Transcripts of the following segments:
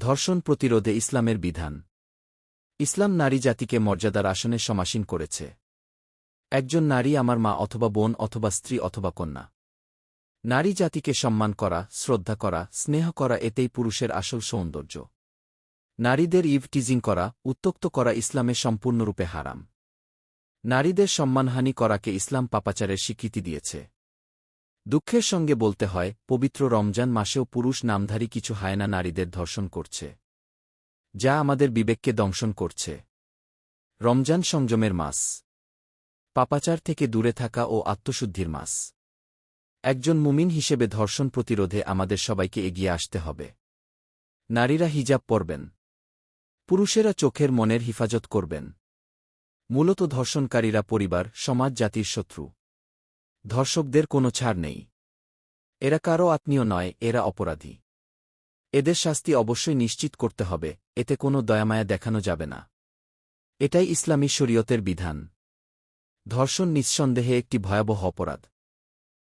ধর্ষণ প্রতিরোধে ইসলামের বিধান। ইসলাম নারী জাতিকে মর্যাদার আসনে সমাসীন করেছে। একজন নারী আমার মা অথবা বোন অথবা স্ত্রী অথবা কন্যা। নারী জাতিকে সম্মান করা, শ্রদ্ধা করা, স্নেহ করা এতেই পুরুষের আসল সৌন্দর্য। নারীদের ইভ টিজিং করা, উত্তক্ত করা ইসলামে সম্পূর্ণরূপে হারাম। নারীদের সম্মানহানি করাকে ইসলাম পাপাচারের স্বীকৃতি দিয়েছে। দুঃখের সঙ্গে বলতে হয়, পবিত্র রমজান মাসেও পুরুষ নামধারী কিছু হায়না নারীদের ধর্ষণ করছে। যা আমাদের বিবেককে দংশন করছে। রমজান সংযমের মাস। পাপাচার থেকে দূরে থাকা ও আত্মশুদ্ধির মাস। একজন মুমিন হিসেবে ধর্ষণ প্রতিরোধে আমাদের সবাইকে এগিয়ে আসতে হবে। নারীরা হিজাব পরবেন। পুরুষেরা চোখের মনের হিফাজত করবেন। মূলত ধর্ষণকারীরা পরিবার, সমাজ, জাতির শত্রু। ধর্ষকদের কোনো ছাড় নেই। এরা কারও আত্মীয় নয়, এরা অপরাধী। এদের শাস্তি অবশ্যই নিশ্চিত করতে হবে, এতে কোনো দয়ামায়া দেখানো যাবে না। এটাই ইসলামী শরীয়তের বিধান। ধর্ষণ নিঃসন্দেহে একটি ভয়াবহ অপরাধ।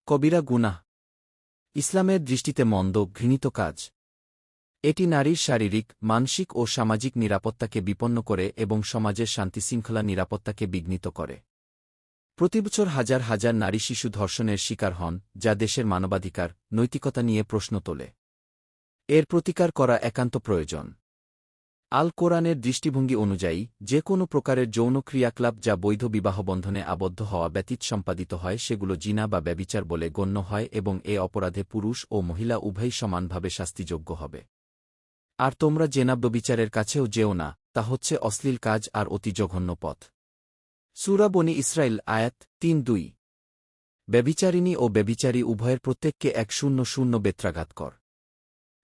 কবিরা গুনাহ। ইসলামের দৃষ্টিতে মন্দ, ঘৃণিত কাজ। এটি নারীর শারীরিক, মানসিক ও সামাজিক নিরাপত্তাকে বিপন্ন করে এবং সমাজের শান্তিশৃঙ্খলা নিরাপত্তাকে বিঘ্নিত করে। প্রতিবছর হাজার হাজার নারী শিশু ধর্ষণের শিকার হন, যা দেশের মানবাধিকার, নৈতিকতা নিয়ে প্রশ্ন তোলে। এর প্রতিকার করা একান্ত প্রয়োজন। আল কোরআনের দৃষ্টিভঙ্গি অনুযায়ী, যে কোনো প্রকারের যৌন ক্রিয়াকলাপ যা বৈধ বিবাহবন্ধনে আবদ্ধ হওয়া ব্যতীত সম্পাদিত হয়, সেগুলো জিনা বা ব্যবিচার বলে গণ্য হয় এবং এ অপরাধে পুরুষ ও মহিলা উভয়ই সমানভাবে শাস্তিযোগ্য হবে। আর তোমরা জেনাব্যবিচারের কাছেও যেও না, তা হচ্ছে অশ্লীল কাজ আর অতি জঘন্য পথ। সুরা বনি ইসরায়েল আয়াত তিন দুই। ব্যবিচারিণী ও ব্যবিচারী উভয়ের প্রত্যেককে এক শূন্য শূন্য বেত্রাঘাত কর।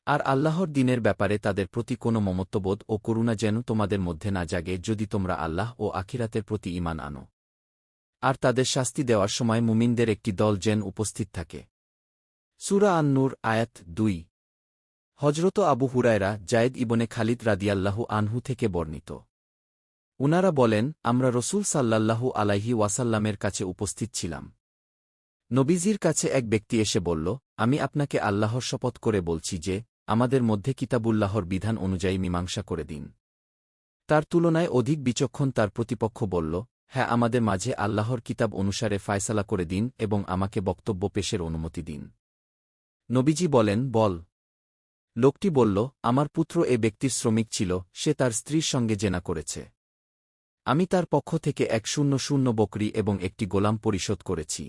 আর আল্লাহর দিনের ব্যাপারে তাদের প্রতি কোনো মমত্ববোধ ও করুণা যেন তোমাদের মধ্যে না জাগে যদি তোমরা আল্লাহ ও আখিরাতের প্রতি ইমান আনো। আর তাদের শাস্তি দেওয়ার সময় মুমিনদের একটি দল যেন উপস্থিত থাকে। সুরা আন্নুর, আয়াত দুই। হজরত আবু হুরায়রা, জায়েদ ইবনে খালিদ রাদিয়াল্লাহু আনহু থেকে বর্ণিত। উনারা বলেন, আমরা রসুল সাল্লাল্লাহু আলাইহি ওয়াসাল্লামের কাছে উপস্থিত ছিলাম। নবীজির কাছে এক ব্যক্তি এসে বলল, আমি আপনাকে আল্লাহর শপথ করে বলছি যে, আমাদের মধ্যে কিতাবুল্লাহর বিধান অনুযায়ী মীমাংসা করে দিন। তার তুলনায় অধিক বিচক্ষণ তার প্রতিপক্ষ বলল হ্যাঁ আমাদের মাঝে আল্লাহর কিতাব অনুসারে ফায়সালা করে দিন এবং আমাকে বক্তব্য পেশের অনুমতি দিন। নবীজি বলেন, বল। লোকটি বলল, আমার পুত্র এ ব্যক্তির শ্রমিক ছিল, সে তার স্ত্রীর সঙ্গে জেনা করেছে। আমি তার পক্ষ থেকে এক শূন্য শূন্য বকরি এবং একটি গোলাম পরিশোধ করেছি।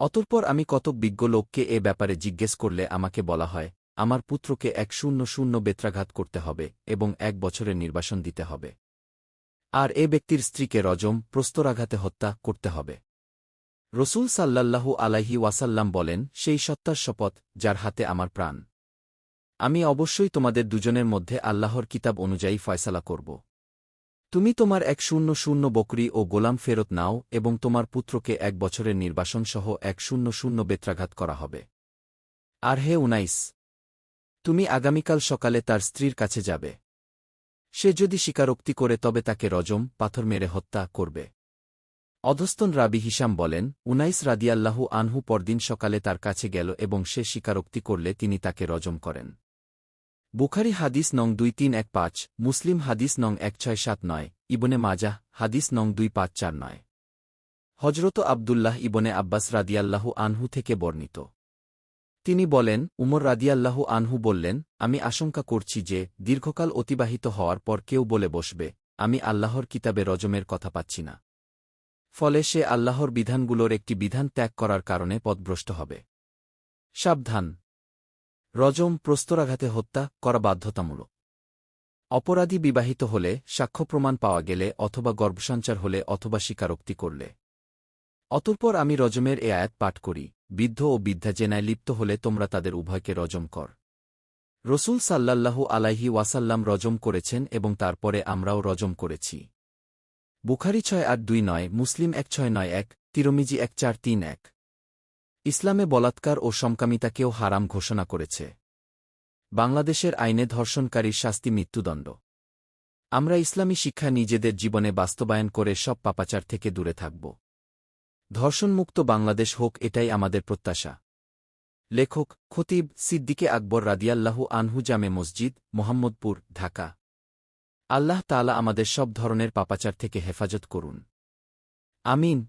অতঃপর আমি কতক বিজ্ঞ লোককে এ ব্যাপারে জিজ্ঞেস করলে আমাকে বলা হয়, আমার পুত্রকে এক শূন্য শূন্য বেত্রাঘাত করতে হবে এবং এক বছরের নির্বাসন দিতে হবে। আর এ ব্যক্তির স্ত্রীকে রজম, প্রস্তরাঘাতে হত্যা করতে হবে। রসুল সাল্লাল্লাহু আলাইহি ওয়াসাল্লাম বলেন, সেই সত্তার শপথ, যার হাতে আমার প্রাণ। আমি অবশ্যই তোমাদের দুজনের মধ্যে আল্লাহর কিতাব অনুযায়ী ফয়সালা করব। তুমি তোমার এক শূন্য শূন্য বকরি ও গোলাম ফেরত নাও এবং তোমার পুত্রকে এক বছরের নির্বাসন সহ এক শূন্য শূন্য বেত্রাঘাত করা হবে। আর হে উনাইস, তুমি আগামীকাল সকালে তার স্ত্রীর কাছে যাবে। সে যদি স্বীকারোক্তি করে তবে তাকে রজম, পাথর মেরে হত্যা করবে। অধস্তন রাবি হিসাম বলেন, উনাইস রাদিয়াল্লাহু আনহু পরদিন সকালে তার কাছে গেল এবং সে স্বীকারোক্তি করলে তিনি তাকে রজম করেন। বুখারি হাদিস নং দুই তিন এক পাঁচ, মুসলিম হাদিস নং এক ছয় সাত নয়, ইবনে মাজাহ হাদিস নং দুই পাঁচ চার নয়। হজরত আবদুল্লাহ ইবনে আব্বাস রাদিয়াল্লাহু আনহু থেকে বর্ণিত। তিনি বলেন, উমর রাদিয়াল্লাহু আনহু বললেন, আমি আশঙ্কা করছি যে, দীর্ঘকাল অতিবাহিত হওয়ার পর কেউ বলে বসবে, আমি আল্লাহর কিতাবে রজমের কথা পাচ্ছি না। ফলে সে আল্লাহর বিধানগুলোর একটি বিধান ত্যাগ করার কারণে পদভ্রষ্ট হবে। সাবধান রজম প্রস্তরাঘাতে হত্যা করা বাধ্যতামূলক। অপরাধী বিবাহিত হলে সাক্ষ্য প্রমাণ পাওয়া গেলে অথবা গর্ভসঞ্চার হলে অথবা স্বীকারোক্তি করলে। অতঃপর আমি রজমের এ আয়াত পাঠ করি, বৃদ্ধ ও বিদ্যা জেনায় লিপ্ত হলে তোমরা তাদের উভয়কে রজম কর। রসুল সাল্লাল্লাহু আলাইহি ওয়াসাল্লাম রজম করেছেন এবং তারপরে আমরাও রজম করেছি। বুখারি ছয় আট দুই নয়, মুসলিম এক ছয় নয় এক, তিরমিজি এক চার তিন এক। ইসলামে বলাৎকার ও সমকামিতাকেও হারাম ঘোষণা করেছে। বাংলাদেশের আইনে ধর্ষণকারীর শাস্তি মৃত্যুদণ্ড। আমরা ইসলামী শিক্ষা নিজেদের জীবনে বাস্তবায়ন করে সব পাপাচার থেকে দূরে থাকব। ধর্ষণমুক্ত বাংলাদেশ হোক এটাই আমাদের প্রত্যাশা। লেখক খতিব সিদ্দিকে আকবর রাদিয়াল্লাহু আনহু জামে মসজিদ, মোহাম্মদপুর, ঢাকা। আল্লাহ তাআলা আমাদের সব ধরনের পাপাচার থেকে হেফাজত করুন। আমিন।